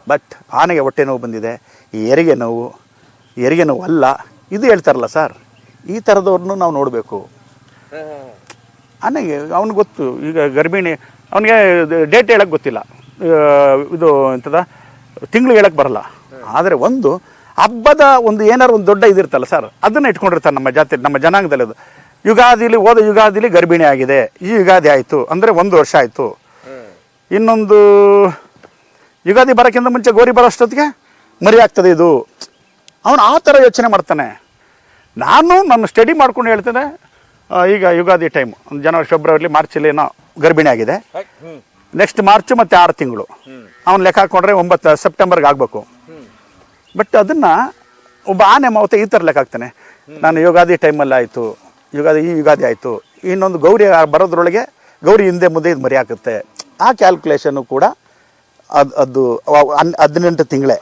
ಬಟ್, ಆನೆಗೆ ಹೊಟ್ಟೆ ನೋವು ಬಂದಿದೆ. ಈ ಹೆರಿಗೆ ನೋವು ಹೆರಿಗೆ ನೋವು ಅಲ್ಲ ಇದು ಹೇಳ್ತಾರಲ್ಲ, ಸರ್. ಈ ಥರದವ್ರನ್ನೂ ನಾವು ನೋಡಬೇಕು. ಅನ್ನಂಗೆ ಅವ್ನಿಗೆ ಗೊತ್ತು ಈಗ ಗರ್ಭಿಣಿ ಅವನಿಗೆ ಡೇಟ್ ಹೇಳಕ್ಕೆ ಗೊತ್ತಿಲ್ಲ. ಇದು ಎಂಥದ ತಿಂಗಳು ಹೇಳಕ್ಕೆ ಬರಲ್ಲ. ಆದರೆ ಒಂದು ಹಬ್ಬದ ಒಂದು ಏನಾರು ಒಂದು ದೊಡ್ಡ ಇದಿರ್ತಲ್ಲ ಸರ್ ಅದನ್ನು ಇಟ್ಕೊಂಡಿರ್ತಾರೆ ನಮ್ಮ ಜಾತಿ ನಮ್ಮ ಜನಾಂಗದಲ್ಲಿ ಅದು. ಯುಗಾದಿಲಿ ಹೋದ ಯುಗಾದಿಲಿ ಗರ್ಭಿಣಿ ಆಗಿದೆ ಈ ಯುಗಾದಿ ಆಯಿತು ಅಂದರೆ ಒಂದು ವರ್ಷ ಆಯಿತು. ಇನ್ನೊಂದು ಯುಗಾದಿ ಬರೋಕ್ಕಿಂತ ಮುಂಚೆ ಗೋರಿ ಬರೋಷ್ಟೊತ್ತಿಗೆ ಮರಿ ಆಗ್ತದೆ ಇದು. ಅವನು ಆ ಥರ ಯೋಚನೆ ಮಾಡ್ತಾನೆ. ನಾನು ನನ್ನ ಸ್ಟಡಿ ಮಾಡ್ಕೊಂಡು ಹೇಳ್ತೇನೆ. ಈಗ ಯುಗಾದಿ ಟೈಮ್ ಜನವರಿ ಫೆಬ್ರವರಿ ಮಾರ್ಚಲ್ಲಿ ಏನೋ ಗರ್ಭಿಣಿ ಆಗಿದೆ. ನೆಕ್ಸ್ಟ್ ಮಾರ್ಚ್ ಮತ್ತೆ ಆರು ತಿಂಗಳು. ಅವ್ನು ಲೆಕ್ಕ ಹಾಕೊಂಡ್ರೆ ಒಂಬತ್ತು ಸೆಪ್ಟೆಂಬರ್ಗೆ ಆಗಬೇಕು. ಬಟ್ ಅದನ್ನ ಒಬ್ಬ ಆನೆ ಮಾವತ ಈ ಥರ ಲೆಕ್ಕ ಹಾಕ್ತಾನೆ. ನಾನು ಯುಗಾದಿ ಟೈಮಲ್ಲಿ ಆಯಿತು ಯುಗಾದಿ ಈ ಯುಗಾದಿ ಆಯಿತು ಇನ್ನೊಂದು ಗೌರಿ ಬರೋದ್ರೊಳಗೆ ಗೌರಿ ಹಿಂದೆ ಮುಂದೆ ಇದು ಮರಿ ಹಾಕುತ್ತೆ. ಆ ಕ್ಯಾಲ್ಕುಲೇಷನ್ನು ಕೂಡ ಅದು ಅದು ಹದಿನೆಂಟು ತಿಂಗಳೇ.